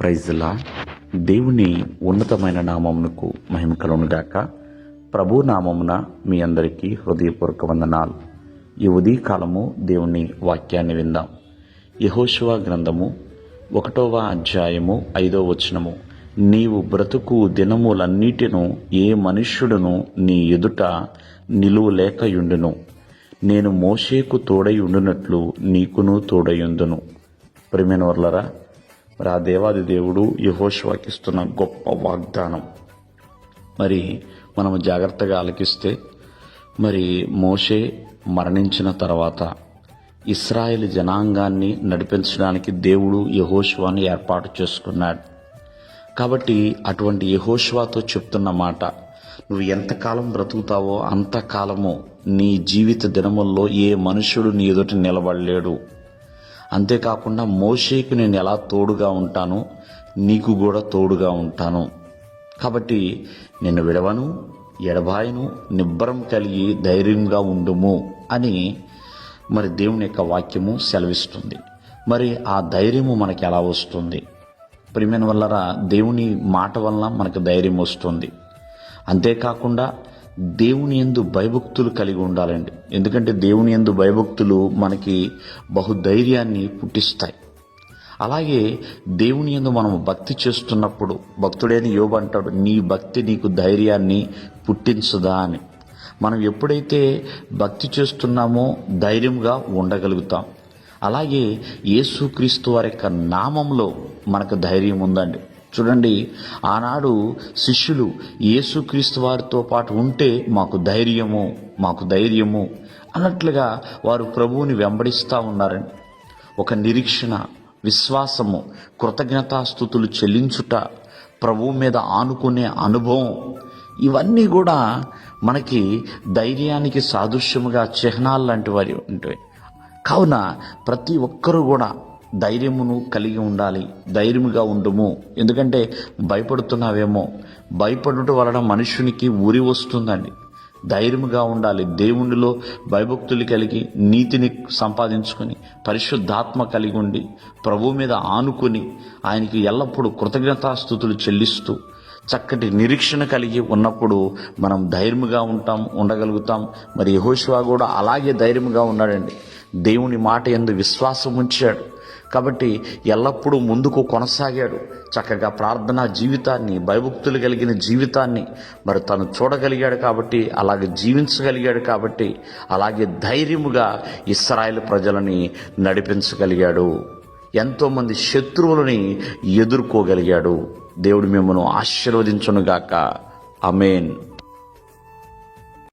ప్రైజ్లా దేవుని ఉన్నతమైన నామమునకు మహిమ కలుగునుగాక ప్రభు నామమున మీ అందరికీ హృదయపూర్వక వందనాలు. ఈ ఉదయకాలము దేవుని వాక్యాన్ని విందాం. యహోశివ గ్రంథము ఒకటవ అధ్యాయము ఐదో వచనము. నీవు బ్రతుకు దినములన్నిటిను ఏ మనుష్యుడును నీ ఎదుట నిలువలేకయుండును నేను మోషేకు తోడై ఉండునట్లు నీకును తోడయుందును ప్రియమైన వర్లరా మరి ఆ దేవాది దేవుడు యహోశివాకిస్తున్న గొప్ప వాగ్దానం. మరి మనం జాగ్రత్తగా ఆలకిస్తే మరి మోషే మరణించిన తర్వాత ఇస్రాయేల్ జనాంగాన్ని నడిపించడానికి దేవుడు యహోశివాని ఏర్పాటు చేసుకున్నాడు. కాబట్టి అటువంటి యహోష్వాతో చెప్తున్న మాట నువ్వు ఎంతకాలం బ్రతుకుతావో అంతకాలము నీ జీవిత దినముల్లో ఏ మనుషుడు నీ ఎదుట నిలబడలేడు. అంతేకాకుండా మోషేకి నేను ఎలా తోడుగా ఉంటానో నీకు కూడా తోడుగా ఉంటాను. కాబట్టి నిన్ను విడవను ఎడబాయను నిబ్బరం కలిగి ధైర్యంగా ఉండుము అని మరి దేవుని యొక్క వాక్యము సెలవిస్తుంది. మరి ఆ ధైర్యము మనకి ఎలా వస్తుంది? ప్రియమైన వల్లరా దేవుని మాట వలన మనకు ధైర్యం వస్తుంది. అంతేకాకుండా దేవుని ఎందు భయభక్తులు కలిగి ఉండాలండి. ఎందుకంటే దేవుని ఎందు భయభక్తులు మనకి బహుధైర్యాన్ని పుట్టిస్తాయి. అలాగే దేవుని ఎందు మనం భక్తి చేస్తున్నప్పుడు భక్తుడైన యోబు అంటాడు నీ భక్తి నీకు ధైర్యాన్ని పుట్టించదా అని. మనం ఎప్పుడైతే భక్తి చేస్తున్నామో ధైర్యంగా ఉండగలుగుతాం. అలాగే యేసుక్రీస్తు వారి యొక్క నామంలో మనకు ధైర్యం ఉందండి. చూడండి ఆనాడు శిష్యులు యేసుక్రీస్తు వారితో పాటు ఉంటే మాకు ధైర్యము మాకు ధైర్యము అన్నట్లుగా వారు ప్రభువుని వెంబడిస్తూ ఉన్నారని. ఒక నిరీక్షణ విశ్వాసము కృతజ్ఞతాస్థుతులు చెల్లించుట ప్రభువు మీద ఆనుకునే అనుభవం ఇవన్నీ కూడా మనకి ధైర్యానికి సాదృశ్యముగా చిహ్నాలు లాంటి వారి ఉంటాయి కావున ప్రతి ఒక్కరూ కూడా ధైర్యమును కలిగి ఉండాలి. ధైర్యముగా ఉండుము. ఎందుకంటే భయపడుతున్నావేమో. భయపడుట వలన మనుషునికి ఉరి వస్తుందండి. ధైర్యముగా ఉండాలి. దేవునిలో భయభక్తులు కలిగి నీతిని సంపాదించుకొని పరిశుద్ధాత్మ కలిగి ఉండి ప్రభు మీద ఆనుకొని ఆయనకి ఎల్లప్పుడూ కృతజ్ఞతాస్థుతులు చెల్లిస్తూ చక్కటి నిరీక్షణ కలిగి ఉన్నప్పుడు మనం ధైర్యముగా ఉంటాం ఉండగలుగుతాం. మరి యహోశివా కూడా అలాగే ధైర్యముగా ఉన్నాడండి. దేవుని మాట ఎందు విశ్వాసం ఉంచాడు. కాబట్టి ఎల్లప్పుడూ ముందుకు కొనసాగాడు. చక్కగా ప్రార్థనా జీవితాన్ని భయభక్తులు కలిగిన జీవితాన్ని మరి తను చూడగలిగాడు కాబట్టి అలాగే జీవించగలిగాడు కాబట్టి అలాగే ధైర్యముగా ఇస్రాయేల్ ప్రజలని నడిపించగలిగాడు. ఎంతోమంది శత్రువులని ఎదుర్కోగలిగాడు. దేవుడు మిమ్మల్ని ఆశీర్వదించునుగాక. అమేన్